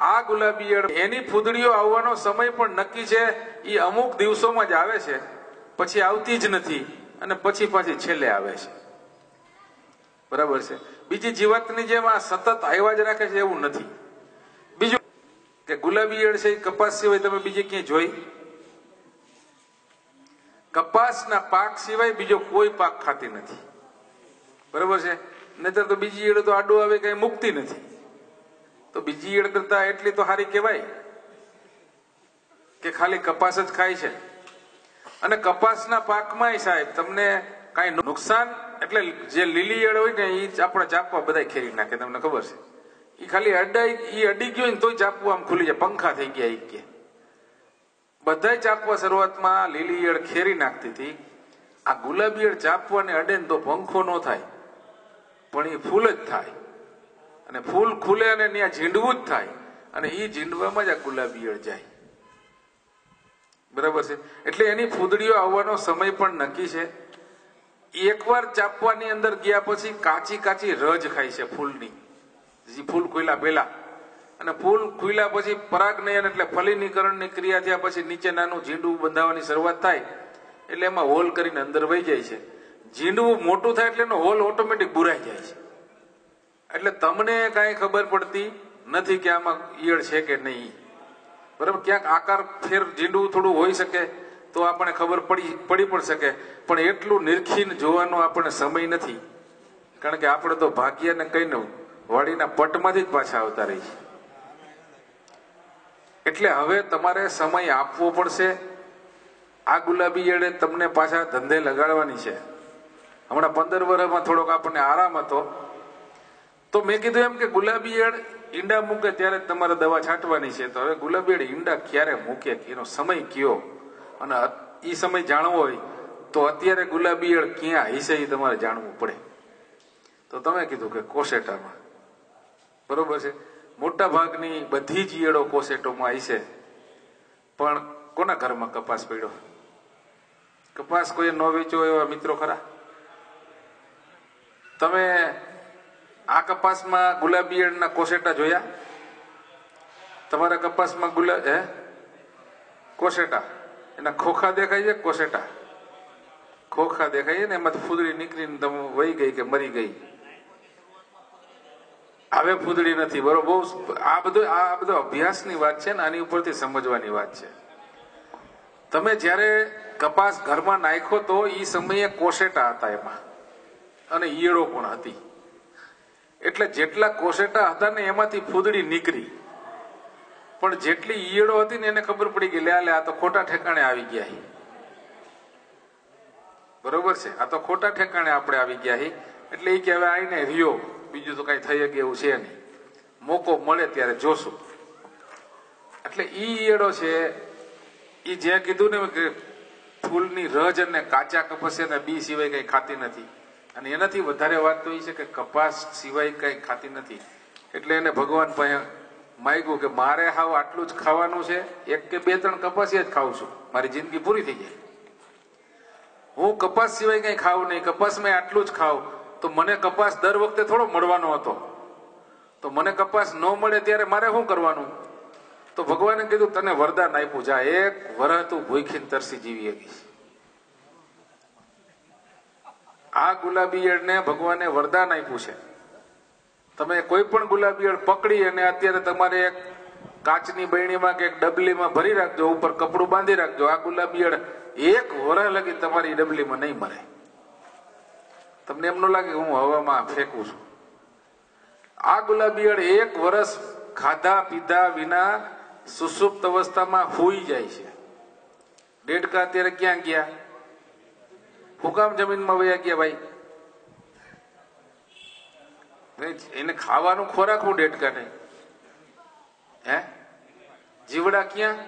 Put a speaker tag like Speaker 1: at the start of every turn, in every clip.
Speaker 1: આ ગુલાબી ઈયળ એની ફૂદડીઓ આવવાનો સમય પણ નક્કી છે. એ અમુક દિવસોમાં જ આવે છે. પછી આવતી જ નથી અને પછી પાછી છેલ્લે આવે છે. બરાબર છે. બીજી જીવાતની જેમ આ સતત આવ્યા જ રાખે છે એવું નથી. બીજું કે ગુલાબી ઈયળ છે એ કપાસ સિવાય તમે બીજે ક્યાંય જોઈ? કપાસના પાક સિવાય બીજો કોઈ પાક ખાતી નથી. બરાબર છે? નહીતર તો બીજી ઈયળ તો આડું આવે કઈ મુકતી નથી. તો બીજી ઈયળ કરતા એટલી તો સારી કહેવાય કે ખાલી કપાસ જ ખાય છે. અને કપાસના પાકમાં સાહેબ, તમને કાંઈ નુકસાન એટલે જે લીલી ઈયળ હોય ને એ આપણે ચાપવા બધા ખેરી નાખે, તમને ખબર છે. એ ખાલી અડાઈ એ અડી ગયો ને તોય ચાપવું આમ ખુલી જાય, પંખા થઈ ગયા એ કે. બધા ચાપવા શરૂઆતમાં લીલી ઈયળ ખેરી નાખતી હતી. આ ગુલાબી ઈયળ ચાપવાને અડે ને તો પંખો ન થાય. પણ એ ફૂલ જ થાય. અને ફૂલ ખુલે અને ત્યાં ઝીંડવું જ થાય. અને એ ઝીંડવામાં જ આ ગુલાબી જાય. બરાબર છે? એટલે એની ફૂદડીઓ આવવાનો સમય પણ નક્કી છે. એકવાર ચાપવાની અંદર ગયા પછી કાચી કાચી રજ ખાય છે ફૂલની. જે, ફૂલ ખુલ્યા પેલા અને ફૂલ ખુલ્યા પછી પરાગનયન એટલે ફલીનીકરણની ક્રિયા થયા પછી નીચે નાનું ઝીંડવું બંધાવવાની શરૂઆત થાય. એટલે એમાં હોલ કરીને અંદર વહી જાય છે. ઝીંડવું મોટું થાય એટલે એનો હોલ ઓટોમેટિક બુરાઈ જાય છે. એટલે તમને કાંઈ ખબર પડતી નથી કે આમાં ઈયળ છે કે નહીં. બરાબર? ક્યાંક આકાર ફેર ઝીંડવું થોડું હોઈ શકે તો આપણને ખબર પડી પડી પણ શકે. પણ એટલું નિરખીને જોવાનો આપણને સમય નથી. કારણ કે આપણે તો ભાગ્યને કહીને વાડીના પટમાંથી જ પાછા આવતા રહી છે એટલે હવે તમારે સમય આપવો પડશે. આ ગુલાબી ઈયળે તમને પાછા ધંધે લગાડવાની છે. હમણાં પંદર વર્ષમાં થોડોક આપણને આરામ હતો. તો મેં કીધું એમ કે ગુલાબી એડ ઈંડા મૂકે ત્યારે તમારે દવા છાંટવાની છે. તો હવે ગુલાબી એડ ઈંડા ક્યારે મૂકે? એનો સમય કયો? અને એ સમય જાણવો હોય તો અત્યારે ગુલાબી એળ ક્યાં? હશે એ તમારે જાણવું પડે. તો તમે કીધું કે કોસેટામાં. બરોબર છે? મોટા ભાગની બધી જ ઈયળો કોસેટોમાં હશે પણ કોના ઘરમાં કપાસ પડ્યો? કપાસ કોઈ ન વેચો એવા મિત્રો ખરા? તમે આ કપાસમાં ગુલાબી એડના કોસેટા જોયા? તમારા કપાસમાં ગુલાબ હે? કોસેટા. એના ખોખા દેખાય છે? કોસેટા. ખોખા દેખાય ને એમાંથી ફૂદડી નીકળીને તમે વહી ગઈ કે મરી ગઈ. હવે ફૂદડી નથી બરોબર બહુ આ બધું, આ બધો અભ્યાસની વાત છે ને આની ઉપરથી સમજવાની વાત છે. તમે જ્યારે કપાસ ઘરમાં નાખ્યો તો એ સમયે કોસેટા હતા એમાં. અને ઈયળો પણ હતી. એટલે જેટલા કોસેટા હતા ને એમાંથી ફૂદડી નીકળી. પણ જેટલી ઈયળો હતી ને એને ખબર પડી ગઈ, લે, આ તો ખોટા ઠેકાણે આવી ગયા બરોબર છે? આ તો ખોટા ઠેકાણે આપણે આવી ગયા એટલે એ કે હવે આઈને રહ્યો. બીજું તો કઈ થઈ શકે એવું છે નહીં. મોકો મળે ત્યારે જોશું. એટલે ઈ ઈયળો છે, ઈ જે કીધું ને કે ફૂલની રજ અને કાચા કપસિયાના બી સિવાય કઈ ખાતી નથી. અને એનાથી વધારે વાત તો એ છે કે કપાસ સિવાય કઈ ખાતી નથી. એટલે એને ભગવાન પાસે માગ્યું કે મારે હાવ આટલું જ ખાવાનું છે, એક કે બે ત્રણ કપાસિયા જ ખાઉં છું. મારી જિંદગી પૂરી થઈ જાય. હું કપાસ સિવાય કઈ ખાવું નહીં, કપાસ મેં આટલું જ ખાવ તો મને કપાસ દર વખતે થોડો મળવાનો હતો. તો મને કપાસ ન મળે ત્યારે મારે શું કરવાનું? તો ભગવાને કીધું, તને વરદાન આપ્યું. જા, એક વરહ તું ભૂખીને તરસી જીવી શકીશ. આ ગુલાબી ઈયળને ભગવાને વરદાન આપ્યું છે. તમે કોઈ પણ ગુલાબી ઈયળ પકડી અને અત્યારે તમારે એક કાચની બૈણીમાં કે એક ડબલીમાં ભરી રાખજો, ઉપર કપડું બાંધી રાખજો. આ ગુલાબી ઈયળ એક વરહ લગી તમારી ડબલીમાં નહીં મરે. તમને એમ ન લાગે હું હવામાં ફેંકું છું. આ ગુલાબી ઈયળ એક વર્ષ ખાધા પીધા વિના સુસુપ્ત અવસ્થામાં હોઈ જાય છે. ડેડકા અત્યારે ક્યાં ગયા? હુકામ જમીનમાં વયા ગયા ભાઈ? એને ખાવાનું ખોરાક હું ડેટકા નહીં હે? જીવડા ક્યાં?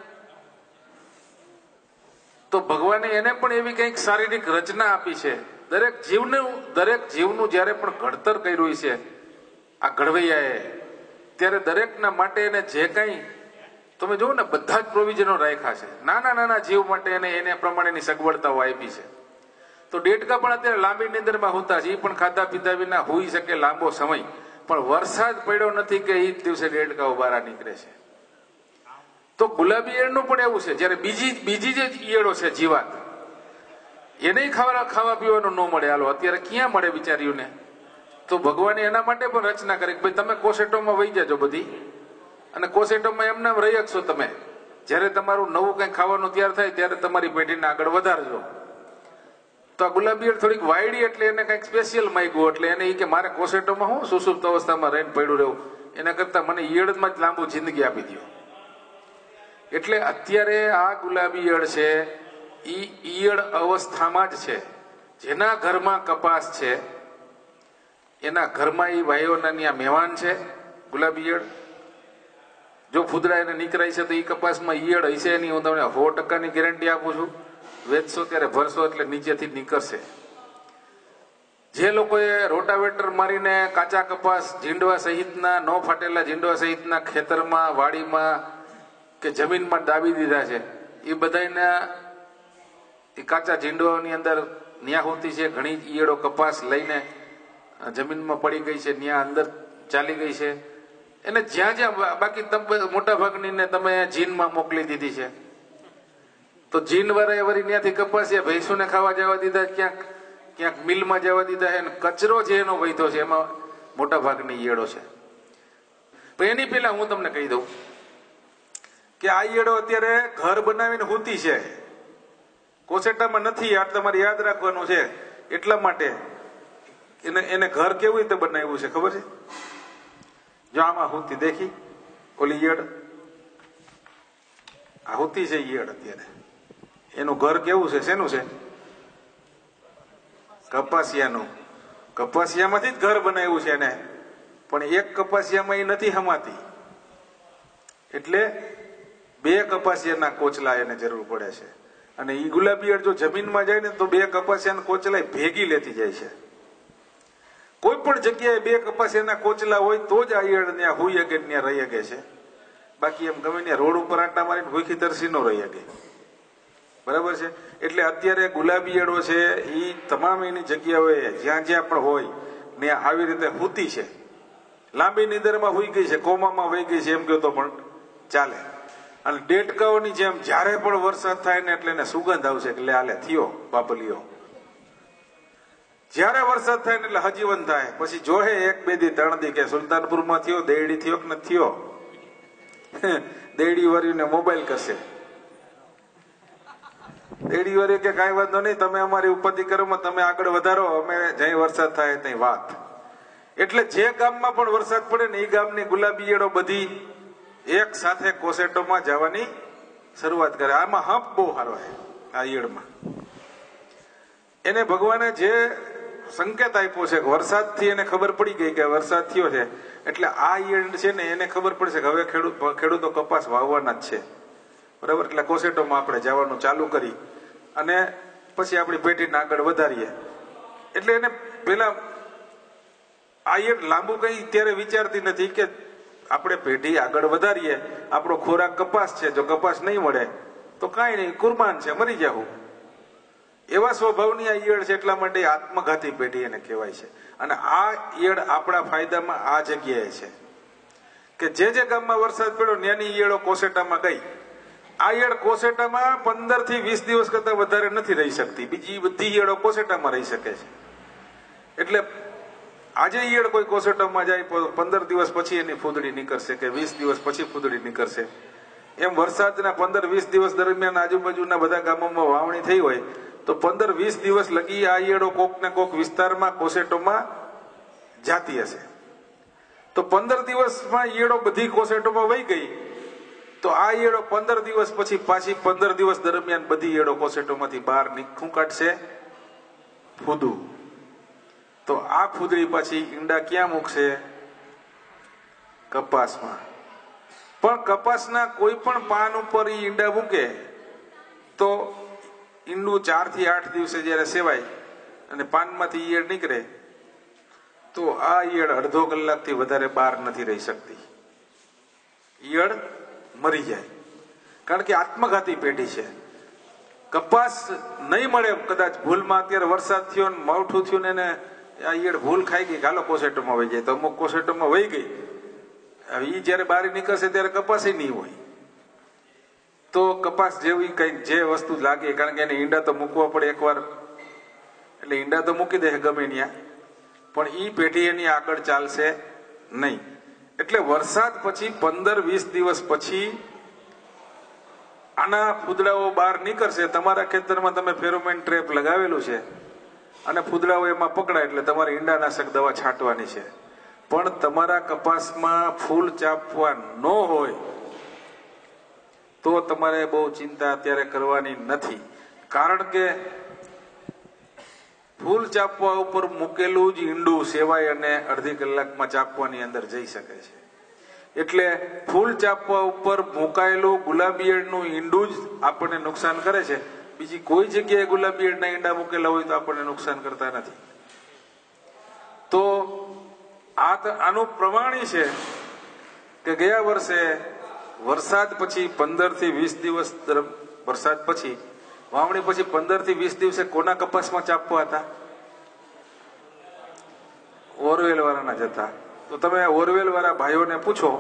Speaker 1: તો ભગવાને એને પણ એવી કંઈક શારીરિક રચના આપી છે. દરેક જીવનું દરેક જીવનું જ્યારે પણ ઘડતર કર્યું છે, આ ઘડવૈયાએ, ત્યારે દરેકના માટે એને જે કંઈ, તમે જુઓ ને, બધા જ પ્રોવિઝનો રાખ્યા છે. નાના નાના જીવ માટે એને એને પ્રમાણેની સગવડતાઓ આપી છે. તો ડેટકા પણ અત્યારે લાંબી નિંદરમાં હોતા છે. એ પણ ખાધા પીધા વિના હોઈ શકે લાંબો સમય. પણ વરસાદ પડ્યો નથી કે એ જ દિવસે દેડકાઓ બહાર નીકળે છે. તો ગુલાબી ઈયળનું પણ એવું છે. જ્યારે બીજી બીજી જે ઈયળો છે જીવાત, એને ખાવા ખાવા પીવાનું ન મળે. હાલો, અત્યારે ક્યાં મળે બિચારીઓને? તો ભગવાને એના માટે પણ રચના કરી ભાઈ તમે કોસેટોમાં વહી જાજો બધી. અને કોસેટોમાં એમને એમ રહી શકશો તમે. જ્યારે તમારું નવું કંઈ ખાવાનું તૈયાર થાય, ત્યારે તમારી પેઢીને આગળ વધારજો. તો આ ગુલાબી થોડીક વાયડી એટલે એને કંઈક સ્પેશિયલ માગ્યું. એટલે એને એ કે મારે કોસેટોમાં હું સુસુપ્ત અવસ્થામાં રહીને પડ્યું રહેવું. એના કરતાં મને ઈયળમાં જ લાંબુ જિંદગી આપી દો એટલે અત્યારે આ ગુલાબી ઈયળ છે એ ઈયળ અવસ્થામાં જ છે. જેના ઘરમાં કપાસ છે, એના ઘરમાં એ ભાઈઓના ત્યાં મહેમાન છે, ગુલાબી ઈયળ જો ફૂદરા એને નીકળાય છે તો એ કપાસમાં ઈયળ હશે નહીં. હું તમને સો ટકાની ગેરંટી આપું છું. વેચશો ત્યારે ભરશો એટલે નીચેથી નીકળશે. જે લોકોએ રોટાવેટર મારીને કાચા કપાસ ઝીંડવા સહિતના, ન ફાટેલા ઝીંડવા સહિતના ખેતરમાં, વાડીમાં કે જમીનમાં દાબી દીધા છે, એ બધાના એ કાચા ઝીંડવાની અંદર ન્યાહુતી છે, ઘણી ઈયળો કપાસ લઈને જમીનમાં પડી ગઈ છે ત્યાં અંદર ચાલી ગઈ છે. એને જ્યાં જ્યાં બાકી મોટા ભાગની ને તમે જીનમાં મોકલી દીધી છે. તો જીન વાળાએ વળી ત્યાંથી કપાસિયા ભેંસોને ખાવા જવા દીધા ક્યાંક ક્યાંક મિલમાં જવા દીધા અને કચરો જે એનો વહીતો છે એમાં મોટા ભાગની ઈયળો છે. તો એની પહેલા હું તમને કહી દઉં કે આ ઈયળો અત્યારે ઘર બનાવીને હોતી છે. કોસેટામાં નથી, આ તમારે યાદ રાખવાનું છે. એટલા માટે એને એને ઘર કેવી રીતે બનાવ્યું છે ખબર છે? જો આમાં હોતી, દેખી? ઓલી ઈયળ. આ હોતી છે ઈયળ અત્યારે. એનું ઘર કેવું છે? શેનું છે? કપાસિયાનું. કપાસિયામાંથી જ ઘર બનાવ્યું છે એને. પણ એક કપાસિયામાં એ નથી હમાતી. એટલે બે કપાસિયાના કોચલા એને જરૂર પડે છે. અને એ ગુલાબી ઈયળ જો જમીનમાં જાય ને તો બે કપાસિયાના કોચલા ભેગી લેતી જાય છે. કોઈ પણ જગ્યાએ બે કપાસિયાના કોચલા હોય તો જ આ ઈયળ ત્યાં હોઈ અગે ત્યાં રહી શકે છે. બાકી એમ ગમે ત્યાં રોડ ઉપર આંટા મારીને ભૂખી તરસી ન રહી શકે બરાબર છે? એટલે અત્યારે ગુલાબી એડો છે એ તમામ એની જગ્યાઓએ જ્યાં જ્યાં પણ હોય, ને આવી રીતે હૂતી છે. લાંબી નિંદરમાં હોઈ ગઈ છે, કોમામાં વહી ગઈ છે, એમ કહો તો પણ ચાલે. અને ડેટકાઓની જેમ જ્યારે પણ વરસાદ થાય ને એટલે એને સુગંધ આવશે, એટલે આલે, થયો, બાપલીઓ. જ્યારે વરસાદ થાય ને એટલે હજીવન થાય, પછી જોહે એક, બે દી, ત્રણ દી કે સુલતાનપુરમાં થયો દેડી થયો કે ન થયો? દેડી વાળીને મોબાઈલ કરશે વાળી કે કાંઈ વાંધો નહીં, તમે અમારી ઉપરથી કરો તમે આગળ વધારો, અમે જ્યાં વરસાદ થાય ત્યાં વાત. એટલે જે ગામમાં પણ વરસાદ પડે ને એ ગામની ગુલાબી એડો બધી એક સાથે કોસેટોમાં જવાની શરૂઆત કરે. આમાં હંપ બહુ સારો છે, આ ઈયળમાં એને ભગવાને જે સંકેત આપ્યો છે કે વરસાદથી એને ખબર પડી ગઈ કે વરસાદ થયો છે, એટલે આ ઈયળ છે ને એને ખબર પડશે કે હવે ખેડૂત, ખેડૂતો કપાસ વાવવાના જ છે. બરાબર? એટલે કોસેટોમાં આપણે જવાનું ચાલુ કરી અને પછી આપણી પેઢીને આગળ વધારીએ. એટલે એને પેલા આ ઈયળ લાંબુ કઈ ત્યારે વિચારતી નથી કે આપણે પેઢી આગળ વધારીએ. આપણો ખોરાક કપાસ છે, જો કપાસ નહીં મળે, તો કાંઈ નહીં, કુરબાન છે, મરી જાવું એવા સ્વભાવની આ ઈયળ છે એટલા માટે આત્મઘાતી પેઢી એને કહેવાય છે. અને આ ઈયળ આપણા ફાયદામાં આ જગ્યાએ છે. કે જે જે ગામમાં વરસાદ પડ્યો, ત્યાંની ઈયળો કોસેટામાં ગઈ. આ કોસેટામાં પંદરથી વીસ દિવસ કરતા વધારે નથી રહી શકતી. બીજી બધી ઈયળો કોસેટામાં રહી શકે છે. એટલે આજે ઈયળ કોઈ કોસેટામાં જાય પંદર દિવસ પછી એની ફૂદડી નીકળશે કે વીસ દિવસ પછી ફૂદડી નીકળશે. એમ વરસાદના પંદર વીસ દિવસ દરમિયાન આજુબાજુના બધા ગામોમાં વાવણી થઈ હોય, તો પંદર વીસ દિવસ લગી આ ઈયળો કોક ને કોક વિસ્તારમાં કોસેટોમાં જાતી હશે. તો પંદર દિવસમાં ઈયળો બધી કોસેટોમાં વહી ગઈ તો આ ઈયળો પંદર દિવસ પછી પાછી પંદર દિવસ દરમિયાન બધી ઈયળો કોસેટોમાંથી બહાર નીકળું કાઢશે? ફૂદું. તો આ ફૂદડી પછી ઈંડા ક્યાં મૂકશે? કપાસમાં. પણ કપાસના કોઈ પણ પાન ઉપર ઈંડા મૂકે, તો ઈંડું ચારથી આઠ દિવસે જ્યારે સેવાય અને પાનમાંથી ઈયળ નીકળે, તો આ ઈયળ અડધો કલાકથી વધારે બહાર નથી રહી શકતી. ઈયળ મરી જાય. કારણ કે આત્મઘાતી પેઢી છે. કપાસ નહીં મળે કદાચ ભૂલમાં અત્યારે વરસાદ થયો ને માવઠું થયું ને એને આ ઈયળ ભૂલ ખાઈ ગઈ ગાલો કોસેટોમાં વહી જાય. તો અમુક કોસેટોમાં વહી ગઈ. હવે એ જયારે બહાર નીકળશે ત્યારે કપાસ નહીં હોય. તો કપાસ જેવી કંઈક જે વસ્તુ લાગે, કારણ કે એને ઈંડા તો મૂકવા પડે એકવાર. એટલે ઈંડા તો મૂકી દે ગમે ત્યાં પણ એ પેઢી એની આગળ ચાલશે નહીં. એટલે વરસાદ પછી પંદર વીસ દિવસ પછી આના ફૂદડાઓ બહાર નીકળશે. તમારા ખેતરમાં તમે ફેરોમેન ટ્રેપ લગાવેલું છે અને ફૂદડાઓ એમાં પકડાય એટલે તમારે ઈંડાનાશક દવા છાંટવાની છે. પણ તમારા કપાસમાં ફૂલ ચાપવા ન હોય તો તમારે બહુ ચિંતા અત્યારે કરવાની નથી. કારણ કે ફૂલ ચાપવા ઉપર મૂકેલું જ ઈંડું સેવાય અને અડધી કલાકમાં ચાપવાની અંદર જઈ શકે છે. એટલે ફૂલ ચાપવા ઉપર મુકાયેલું ગુલાબીયળનું ઈંડું જ આપણને નુકસાન કરે છે. બીજી કોઈ જગ્યાએ ગુલાબીયળના ઈંડા મૂકેલા હોય તો આપણને નુકસાન કરતા નથી. તો આ આનું પ્રમાણી છે કે ગયા વર્ષે વરસાદ પછી પંદરથી વીસ દિવસ વરસાદ પછી વાવણી પછી પંદરથી વીસ દિવસે કોના કપાસમાં ચાપવા હતા? ઓરવેલ વાળાના જતા તો તમે ઓરવેલ વાળા ભાઈઓને પૂછો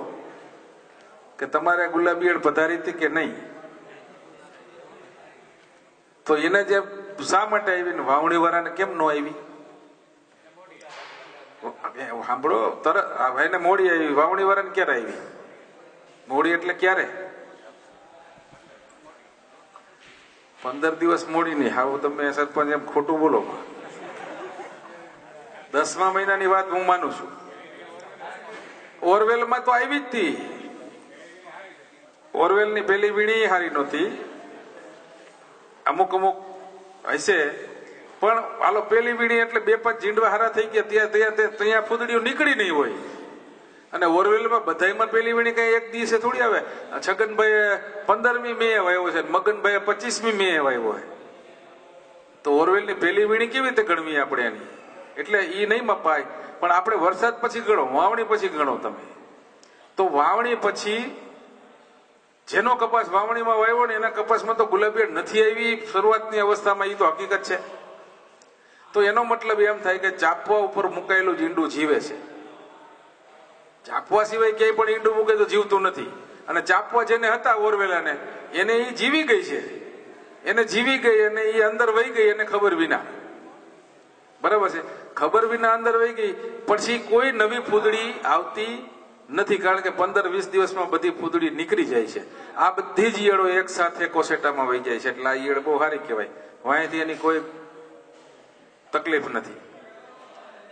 Speaker 1: કે તમારે ગુલાબીયળ પધારી હતી કે નહીં? તો એને જે શા માટે આવી ને વાવણી વાળાને કેમ ન આવી સાંભળો તરત ભાઈને મોડી આવી વાવણી વાળાને ક્યારે આવી મોડી એટલે ક્યારે? પંદર દિવસ મોડી નહીં હાવ તમે સરપંચ એમ ખોટું બોલો. દસમા મહિનાની વાત હું માનું છું. ઓરવેલમાં તો આવી જ હતી. ઓરવેલની પેલી વીણી હારી નહોતી. અમુક અમુક હશે. પણ આલો પેલી વીણી એટલે બે પાંચ ઝીંડવા હારા થઈ ગયા. ત્યાં ત્યાં ત્યાં ફૂદડીઓ નીકળી નહીં હોય. અને ઓરવેલમાં બધાયમાં પેલી વીણી કઈ એક દિવસે થોડી આવે. છગનભાઈ પંદરમી મે વાવ્યો છે મગનભાઈ પચીસમી મે વાવ્યો હોય તો ઓરવેલની પેલી વીણી કેવી રીતે ગણવી આપણે એની? એટલે એ નહીં મપાય. પણ આપણે વરસાદ પછી ગણો, વાવણી પછી ગણો તમે. તો વાવણી પછી જેનો કપાસ વાવણીમાં વાવ્યો ને એના કપાસમાં તો ગુલાબીયળ નથી આવી, શરૂઆતની અવસ્થામાં એ તો હકીકત છે. તો એનો મતલબ એમ થાય કે ચાપવા ઉપર મુકાયેલું જીંડું જીવે છે. ચાપવા સિવાય ક્યાંય પણ ઈંડું મૂકે તો જીવતું નથી. અને ચાપવા જેને હતા ઓરવેલાને, એને એ જીવી ગઈ છે. એને જીવી ગઈ અને એ અંદર વહી ગઈ એને ખબર વિના. બરાબર છે? ખબર વિના અંદર વહી ગઈ, પછી કોઈ નવી ફૂદડી આવતી નથી, કારણ કે પંદર વીસ દિવસમાં બધી ફૂદડી નીકળી જાય છે. આ બધી જ ઈયળો એક સાથે કોસેટામાં વહી જાય છે. એટલે આ ઈયળ બહુ સારી કહેવાય. વાંયથી એની કોઈ તકલીફ નથી.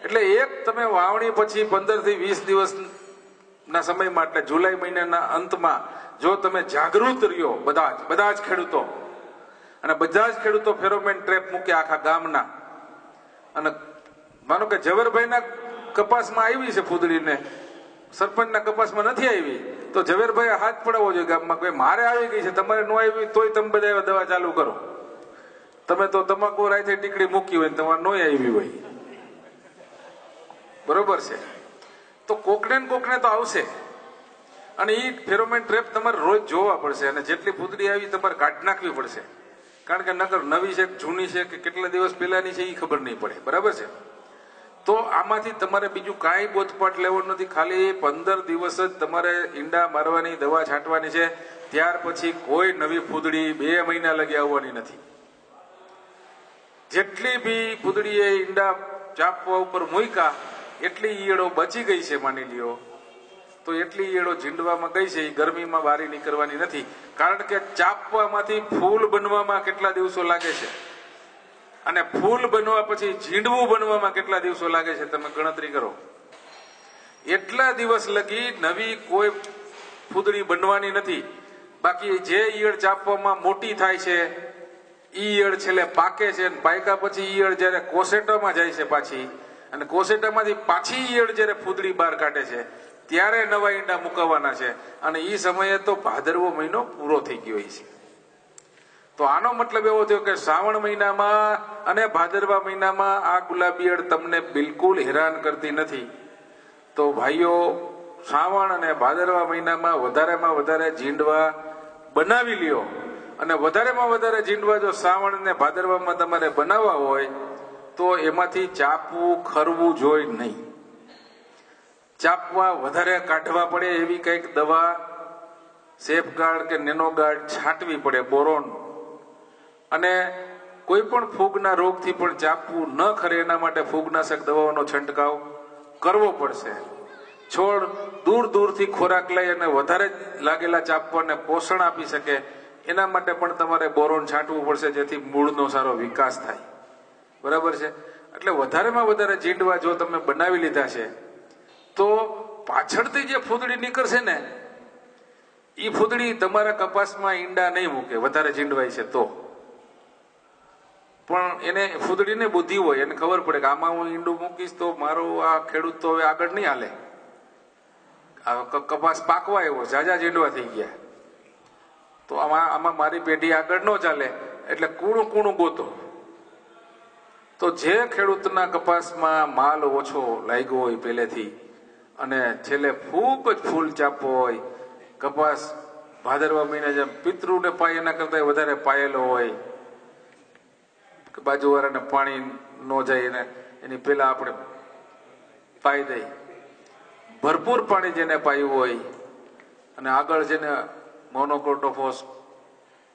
Speaker 1: એટલે એક તમે વાવણી પછી પંદરથી વીસ દિવસ ના સમયમાં એટલે જુલાઈ મહિનાના અંતમાં જો તમે જાગૃત રહ્યો બધા જ બધા જ ખેડૂતો. અને બધા જ ખેડૂતો ફેરોમેન ટ્રેપ મૂકે આખા ગામના. અને માનો કે ઝવેરભાઈના કપાસમાં આવી છે ફૂદડીને. સરપંચના કપાસમાં નથી આવી. તો ઝવેરભાઈ હાથ પડાવવો જોઈએ ગામમાં કે મારે આવી ગઈ છે, તમારે ન આવી તોય તમે બધા દવા ચાલુ કરો. તમે તો તમાકુ રાયથી ટીકડી મૂકી હોય તમારે નો આવી હોય. બરોબર છે? તો કોકને ને કોકને તો આવશે. અને એ ફેરોમેન ટ્રેપ તમારે રોજ જોવા પડશે અને જેટલી ફૂદડી આવી તમારે કાઢી નાખવી પડશે. કારણ કે નકર નવી છે જૂની છે કે કેટલા દિવસ પહેલાની છે એ ખબર નહીં પડે. બરાબર છે? તો આમાંથી તમારે બીજું કાંઈ બોધપાઠ લેવો નથી. ખાલી પંદર દિવસ જ તમારે ઈંડા મારવાની, દવા છાંટવાની છે. ત્યાર પછી કોઈ નવી ફૂદડી બે મહિના લગી આવવાની નથી. જેટલી બી ફૂદડીએ ઈંડા ચાપવા ઉપર મૂક્યા એટલી ઈયળો બચી ગઈ છે માની લ્યો. તો એટલી ઈયળો ઝીંડવામાં ગઈ છે એ ગરમીમાં બારી નીકળવાની નથી. કારણ કે ચાપવામાંથી ફૂલ બનવામાં કેટલા દિવસો લાગે છે? અને ફૂલ બનવા પછી ઝીંડવું બનવામાં કેટલા દિવસો લાગે છે? તમે ગણતરી કરો. એટલા દિવસ લગી નવી કોઈ ફૂદડી બનવાની નથી. બાકી જે ઈયળ ચાપવામાં મોટી થાય છે ઈયળ છેલ્લે પાકે છે પાક્યા પછી ઈયળ જ્યારે કોસેટામાં જાય છે પાછી અને કોસેટામાંથી પાછી ઈયળ જ્યારે ફૂદડી બહાર કાઢે છે, ત્યારે નવા ઈંડા મુકાવવાના છે. અને એ સમયે તો ભાદરવો મહિનો પૂરો થઈ ગયો છે. તો આનો મતલબ એવો થયો કે શ્રાવણ મહિનામાં અને ભાદરવા મહિનામાં આ ગુલાબીયળ તમને બિલકુલ હેરાન કરતી નથી. તો ભાઈઓ, શ્રાવણ અને ભાદરવા મહિનામાં વધારેમાં વધારે ઝીંડવા બનાવી લ્યો. અને વધારેમાં વધારે ઝીંડવા જો શ્રાવણ અને ભાદરવામાં તમારે બનાવવા હોય તો એમાંથી ચાપવું, ખરવું જોઈ નહીં. ચાપવા વધારે કાઢવા પડે એવી કંઈક દવા સેફગાર્ડ કે નેનોગાર્ડ છાંટવી પડે, બોરોન. અને કોઈ પણ ફૂગના રોગથી પણ ચાપવું ન ખરે, એના માટે ફૂગનાશક દવાઓનો છંટકાવ કરવો પડશે. છોડ દૂર દૂરથી ખોરાક લઈ અને વધારે લાગેલા ચાપવાને પોષણ આપી શકે, એના માટે પણ તમારે બોરોન છાંટવું પડશે, જેથી મૂળનો સારો વિકાસ થાય. બરાબર છે? એટલે વધારેમાં વધારે જીંડવા જો તમે બનાવી લીધા છે, તો પાછળથી જે ફૂદડી નીકળશે ને એ ફૂદડી તમારા કપાસમાં ઈંડા નહીં મૂકે, વધારે જીંડવાય છે તો. પણ એને ફૂદડીને બુદ્ધિ હોય, એને ખબર પડે કે આમાં હું ઈંડું મૂકીશ તો મારો આ ખેડૂત તો હવે આગળ નહીં હાલે. કપાસ પાકવા એવો ઝાઝા જીંડવા થઈ ગયા. તો આમાં આમાં મારી પેઢી આગળ ન ચાલે, એટલે કૂણું કૂણું ગોતો. તો જે ખેડૂતના કપાસમાં માલ ઓછો લાગ્યો હોય પહેલેથી અને છેલ્લે ખૂબ જ ફૂલ ચાપો હોય, કપાસ ભાદરવા મહિને જેમ પિતૃને પાય એના કરતા વધારે પાયેલો હોય બાજુવાળાને પાણી ન જાય એને, એની પહેલા આપણે પાઈ દઈ ભરપૂર પાણી જેને પાયું હોય અને આગળ જેને મોનોકોટોફોસ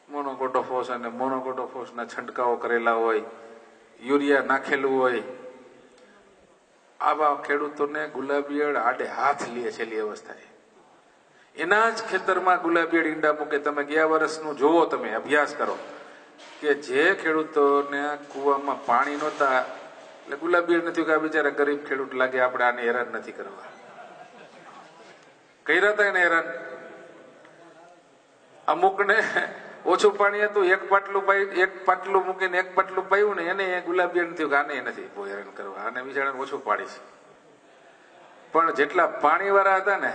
Speaker 1: મોનોકોટોફોસ અને મોનોકોટોફોસના છંટકાવો કરેલા હોય યુરિયા નાખેલું હોય, આવા ખેડૂતોને ગુલાબીયળ આડે હાથ લે છેલ્લી અવસ્થાએ. એના જ ખેતરમાં ગુલાબીયળ ઈંડા મૂકે. તમે ગયા વર્ષનું જોવો તમે અભ્યાસ કરો કે જે ખેડૂતોને કૂવામાં પાણી નહોતા, એટલે ગુલાબિયળ નથી કે આ બિચારા ગરીબ ખેડૂત લાગે, આપણે આને હેરાન નથી કરવા. કર્યા હતા એને હેરાન? અમુકને ઓછું પાણી હતું, એક પાટલું પાઈ એક પાટલું મૂકીને એક પાટલું પાયું ને એને ગુલાબી થયું કે આને નથી બહુ કરવા. આને બિચારાને ઓછું પાણી છે. પણ જેટલા પાણી વાળા હતા ને,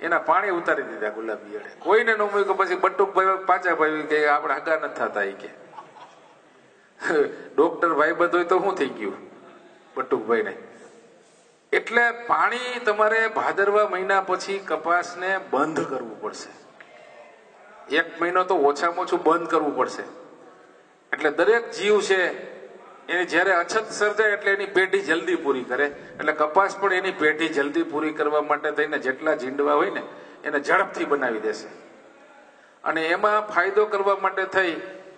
Speaker 1: એના પાણી ઉતારી દીધા ગુલાબી કોઈને ન મૂક્યું પછી બટુક ભાઈ પાછા ભાઈ કે આપણે હગા નથી થતા એ કે. ડોક્ટર ભાઈ બધો તો શું થઈ ગયું? બટુકભાઈ ને એટલે પાણી તમારે ભાદરવા મહિના પછી કપાસને બંધ કરવું પડશે. એક મહિનો તો ઓછામાં ઓછું બંધ કરવું પડશે. એટલે દરેક જીવ છે એની જ્યારે અછત સર્જાય એટલે એની પેઢી જલ્દી પૂરી કરે. એટલે કપાસ પણ એની પેઢી જલ્દી પૂરી કરવા માટે થઈને જેટલા ઝીંડવા હોય ને, એને ઝડપથી બનાવી દેશે. અને એમાં ફાયદો કરવા માટે થઈ,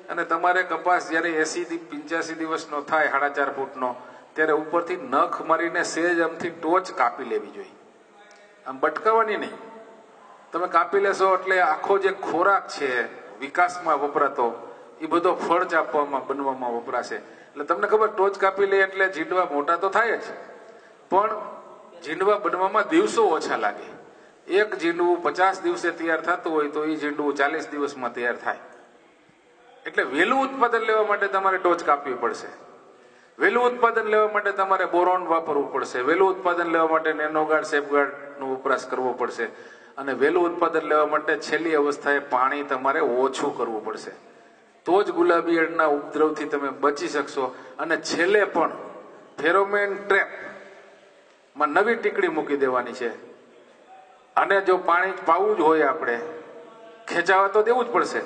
Speaker 1: અને તમારે કપાસ જ્યારે એસી પંચ્યાસી દિવસનો થાય સાડા ચાર ફૂટનો, ત્યારે ઉપરથી નખ મારીને સેજ આમથી ટોચ કાપી લેવી જોઈએ. આમ બટકાવાની નહીં. તમે કાપી લેશો એટલે આખો જે ખોરાક છે, વિકાસમાં વપરાતો, એ બધો ફળ ચાપવામાં બનવામાં વપરાશે. એટલે તમને ખબર, ટોચ કાપી લે એટલે ઝીંડવા મોટા તો થાય જ. પણ ઝીંડવા બનવામાં દિવસો ઓછા લાગે. એક ઝીંડવું પચાસ દિવસે તૈયાર થતું હોય તો એ ઝીંડવું ચાલીસ દિવસમાં તૈયાર થાય. એટલે વહેલું ઉત્પાદન લેવા માટે તમારે ટોચ કાપવી પડશે. વહેલું ઉત્પાદન લેવા માટે તમારે બોરોન વાપરવું પડશે. વહેલું ઉત્પાદન લેવા માટે નેનોગાર્ડ સેફગાર્ડનો વપરાશ કરવો પડશે. અને વહેલું ઉત્પાદન લેવા માટે છેલ્લી અવસ્થાએ પાણી તમારે ઓછું કરવું પડશે. તો જ ગુલાબી એડના ઉપદ્રવથી તમે બચી શકશો. અને છેલ્લે પણ ફેરોમેન ટ્રેપમાં નવી ટીકડી મૂકી દેવાની છે. અને જો પાણી પાવું જ હોય આપણે, ખેંચાવા તો દેવું જ પડશે.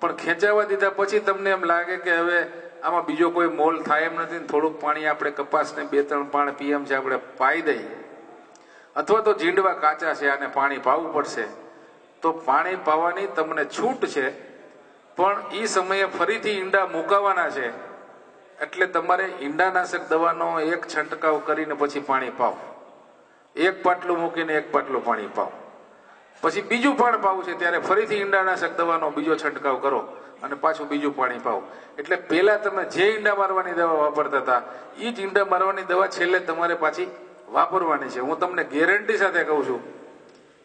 Speaker 1: પણ ખેંચાવા દીધા પછી તમને એમ લાગે કે હવે આમાં બીજો કોઈ મોલ થાય એમ નથી થોડુંક પાણી આપણે કપાસને બે ત્રણ પાણ પીએમ છે, આપણે પાઈ દઈએ. અથવા તો ઝીંડવા કાચા છે અને પાણી પાવું પડશે, તો પાણી પાવાની તમને છૂટ છે, પણ એ સમયે ફરીથી ઈંડા મુકાવાના છે, એટલે તમારે ઈંડાનાશક દવાનો એક છંટકાવ કરીને પછી પાણી પાવ. એક પાટલું મૂકીને એક પાટલું પાણી પાવ. પછી બીજું પણ પાવું છે, ત્યારે ફરીથી ઈંડાનાશક દવાનો બીજો છંટકાવ કરો અને પાછું બીજું પાણી પાવ. એટલે પહેલા તમે જે ઈંડા મારવાની દવા વાપરતા હતા એ જ ઈંડા મારવાની દવા છેલ્લે તમારે પાછી વાપરવાની છે. હું તમને ગેરંટી સાથે કહું છું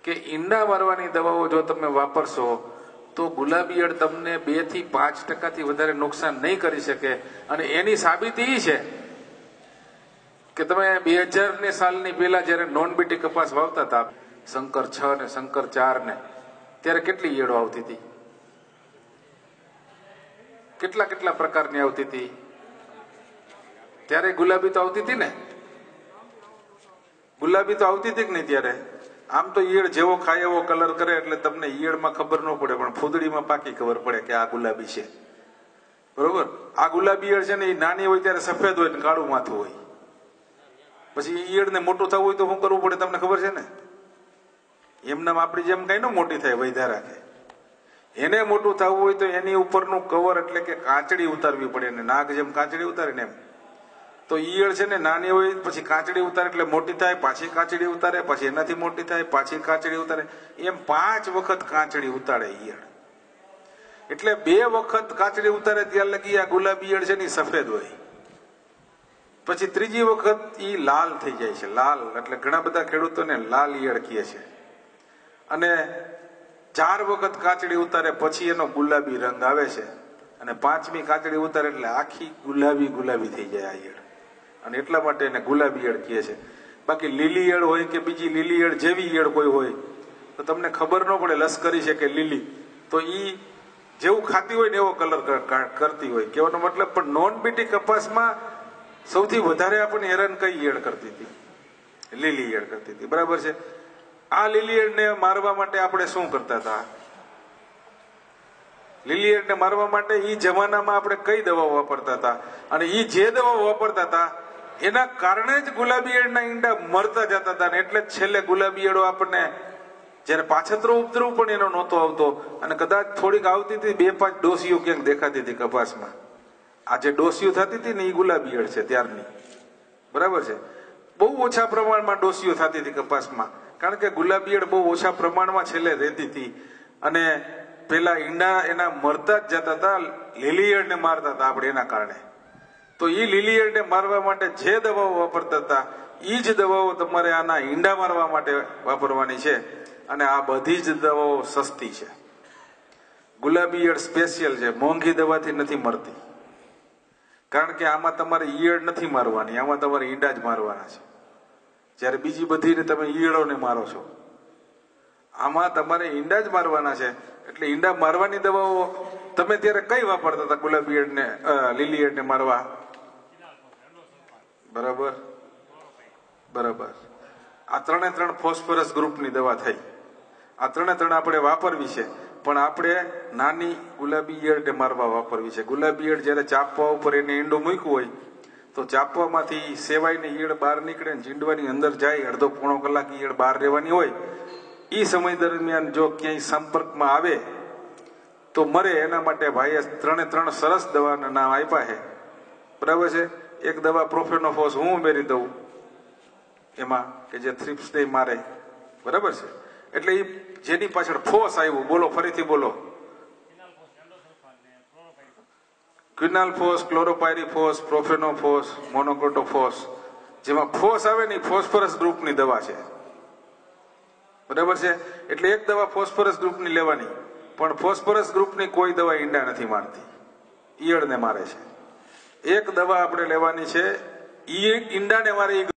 Speaker 1: કે ઈંડા મારવાની દવાઓ જો તમે વાપરશો, તો ગુલાબી ઈયળ તમને બેથી પાંચ ટકાથી વધારે નુકસાન નહીં કરી શકે. અને એની સાબિતી એ છે કે તમે બે હજારની સાલની પહેલા જયારે નોન બીટી કપાસ વાવતા હતા, શંકર છ ને શંકર ચાર ને, ત્યારે કેટલી ઈયળો આવતી હતી? કેટલા કેટલા પ્રકારની આવતી હતી? ત્યારે ગુલાબી તો આવતી હતી ને? ગુલાબી તો આવતી હતી કે નહીં ત્યારે? આમ તો ઈયળ જેવો ખાય એવો કલર કરે એટલે તમને ઈયળમાં ખબર ન પડે, પણ ફૂદડીમાં પાકી ખબર પડે કે આ ગુલાબી છે. બરોબર? આ ગુલાબી ઈયળ છે ને એ નાની હોય ત્યારે સફેદ હોય ને કાળું માથું હોય. પછી ઈયળને મોટું થવું હોય તો શું કરવું પડે તમને ખબર છે ને? એમનામ આપણી જેમ કઈ ન મોટી થાય, વૈધા રાખે. એને મોટું થવું હોય તો એની ઉપરનું કવર એટલે કે કાંચડી ઉતારવી પડે અને નાગ જેમ કાંચડી ઉતારે ને એમ. તો ઈયળ છે ને નાની હોય, પછી કાચડી ઉતારે એટલે મોટી થાય, પાછી કાચડી ઉતારે, પછી એનાથી મોટી થાય, પાછી કાચડી ઉતારે. એમ પાંચ વખત કાચડી ઉતારે ઈયળ. એટલે બે વખત કાચડી ઉતારે ત્યાં લગી આ ગુલાબી ઈયળ છે ને સફેદ હોય. પછી ત્રીજી વખત ઈ લાલ થઈ જાય છે, લાલ. એટલે ઘણા બધા ખેડૂતોને લાલ ઈયળ કહે છે. અને ચાર વખત કાચડી ઉતારે પછી એનો ગુલાબી રંગ આવે છે. અને પાંચમી કાચડી ઉતારે એટલે આખી ગુલાબી ગુલાબી થઈ જાય આ ઈયળ. અને એટલા માટે એને ગુલાબી ઈયળ કહે છે. બાકી લીલી ઈયળ હોય કે બીજી લીલી ઈયળ જેવી ઈયળ કોઈ હોય, તો તમને ખબર ન પડે લશ્કરી છે કે લીલી. તો ઈ જેવું ખાતી હોય ને એવો કલર કરતી હોય. કહેવાનો મતલબ પણ નોન બીટી કપાસમાં સૌથી વધારે આપણને હેરાન કઈ ઈયળ કરતી હતી? લીલી ઈયળ કરતી હતી. બરાબર છે? આ લીલી ઈયળને મારવા માટે આપણે શું કરતા હતા? લીલી ઈયળને મારવા માટે એ જમાનામાં આપણે કઈ દવાઓ વાપરતા હતા? અને એ જે દવાઓ વાપરતા હતા એના કારણે જ ગુલાબી ઈયળના ઈંડા મરતા જતા હતા એટલે છેલ્લે ગુલાબી ઈયળો આપણને જ્યારે પાછતરો ઉપદ્રવ પણ એનો નહોતો આવતો અને કદાચ થોડીક આવતી હતી, બે પાંચ ડોસીઓ ક્યાંક દેખાતી હતી કપાસમાં. આ જે ડોસીઓ થતી હતી ને એ ગુલાબી ઈયળ છે ત્યારની. બરાબર છે? બહુ ઓછા પ્રમાણમાં ડોસીઓ થતી હતી કપાસમાં. કારણ કે ગુલાબી ઈયળ બહુ ઓછા પ્રમાણમાં છેલ્લે રહેતી હતી અને પેલા ઈંડા એના મરતા જ જતા હતા, લીલી ઈયળને મારતા હતા આપણે એના કારણે. તો એ લીલી મારવા માટે જે દવાઓ વાપરતા હતા એ જ દવાઓ તમારે આના ઈંડા મારવા માટે વાપરવાની છે. અને આ બધી જ દવાઓ સસ્તી છે. ગુલાબી ઈયળ સ્પેશિયલ છે, મોંઘી દવાથી નથી મરતી. કારણ કે આમાં તમારે ઈયળ નથી મારવાની, આમાં તમારે ઈંડા જ મારવાના છે. જ્યારે બીજી બધીને તમે ઈયળોને મારો છો. આમાં તમારે ઈંડા જ મારવાના છે. એટલે ઈંડા મારવાની દવાઓ તમે ત્યારે કઈ વાપરતા હતા ગુલાબી ઈયળને લીલી ઈયળને મારવા? બરાબર? બરાબર. આ ત્રણે ત્રણ ફોસ્ફરસ ગ્રુપની દવા થઈ. આ ત્રણે ત્રણ આપણે વાપરવી છે, પણ આપણે નાની ગુલાબી ઈયળને મારવા વાપરવી છે. ગુલાબી ઈયળ જ્યારે ચાપવા ઉપર એને ઈંડું મૂક્યું હોય, તો ચાપવામાંથી સેવાયની ઈયળ બહાર નીકળે ને ચીંડવાની અંદર જાય, અડધો પોણો કલાક ઈયળ બહાર રહેવાની હોય એ સમય દરમિયાન જો ક્યાંય સંપર્કમાં આવે, તો મરે એના માટે ભાઈએ ત્રણે ત્રણ સરસ દવાના નામ આપ્યા છે. બરાબર છે? એક દવા પ્રોફેનોફોસ હું ઉમેરી દઉં, એમાં કે જે થ્રિપ્સ ને મારે. બરાબર છે? એટલે એ જેની પાછળ ફોસ આવ્યું, બોલો, ફરીથી બોલો. Quinalphos chlorpyrifos profenofos monocrotophos જેમાં ફોસ આવે ને ફોસ્ફરસ ગ્રુપની દવા છે. બરાબર છે? એટલે એક દવા ફોસ્ફરસ ગ્રુપની લેવાની, પણ ફોસ્ફરસ ગ્રુપની કોઈ દવા ઈંડા નથી મારતી. ઈયળને મારે છે. એક દવા આપણે લેવાની છે. ઈ ઈંડાને મારે